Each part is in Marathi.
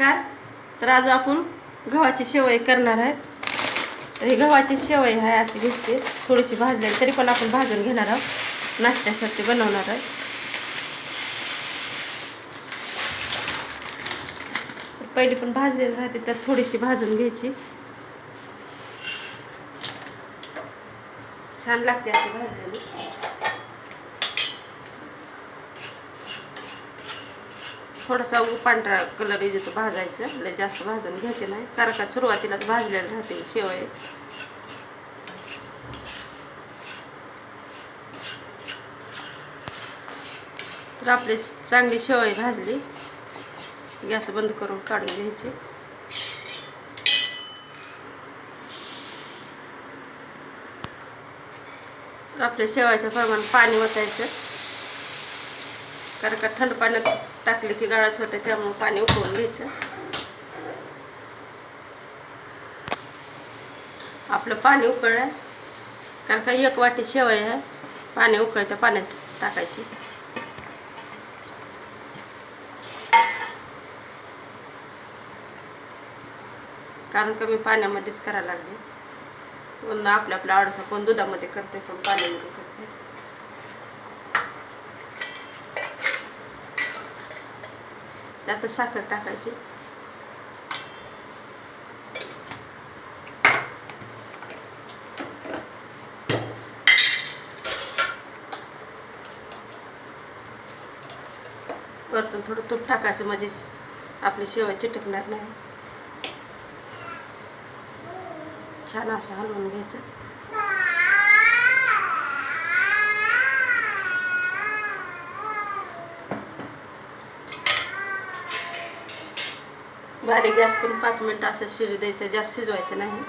तर आज आपण गव्हाची शेवई करणार आहे. तर ही गव्हाची शेवई आहे अशी दिसते. थोडीशी भाजली तरी पण आपण भाजून घेणार आहोत. नाश्त्यासाठी बनवणार आहे पहिली पण भाजलेली राहते तर थोडीशी भाजून घ्यायची. छान लागते अशी भाजलेली. थोडासा पांढरा कलर येतो भाजायचं. लय जास्त भाजून घ्यायचे नाही. कारण का सुरुवातीलाच भाजलेलं राहते शेवय तर आपली चांगली शेवई भाजली. गॅस बंद करून काढून घ्यायची. तर आपल्या शेवायच्या प्रमाण पाणी ओतायचं कारण का थंड पाण्यात टाकले की गाळाच होते त्यामुळे पाणी उकळून घ्यायचं. आपलं पाणी उकळलं कारण का एक वाटी शेवय आहे पाणी उकळतं पाण्यात टाकायची. कारण का मी पाण्यामध्येच करायला लागले. कोण आपल्या आपल्या आवडीचा कोण दुधामध्ये करते कोण पाण्यामध्ये करते त्यात साखर टाकायची. वरतून थोडं तूप टाकायचं म्हणजे आपली शेवय चिटकणार नाही. छान असं हलवून घ्यायचं. बारीक गॅस करून पाच मिनटं असं शिजू द्यायचं जास्त शिजवायचं नाही.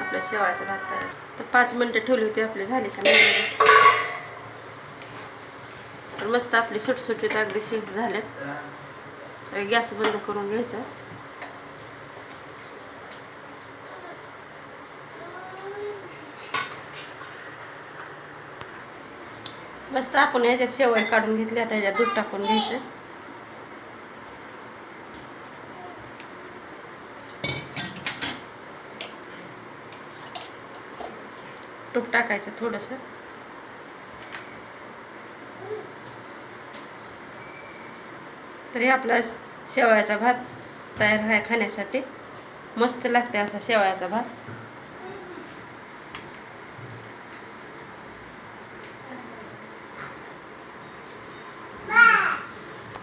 आपल्या शेवायचं भात तयार. तर पाच मिनटं ठेवली होती आपली झाली का नाही? तर मस्त आपली सुटसुटीत अगदी शेप झाल्यात गॅस बंद करून घ्यायचं. मस्त आपण ह्याच्यात शेवय काढून घेतल्या आता ह्याच्यात दूध टाकून घ्यायचं. तूप टाकायचं थोडंसं. तरी आपला शेवयाचा भात तयार आहे खाण्यासाठी. मस्त लागते असा शेवयाचा भात.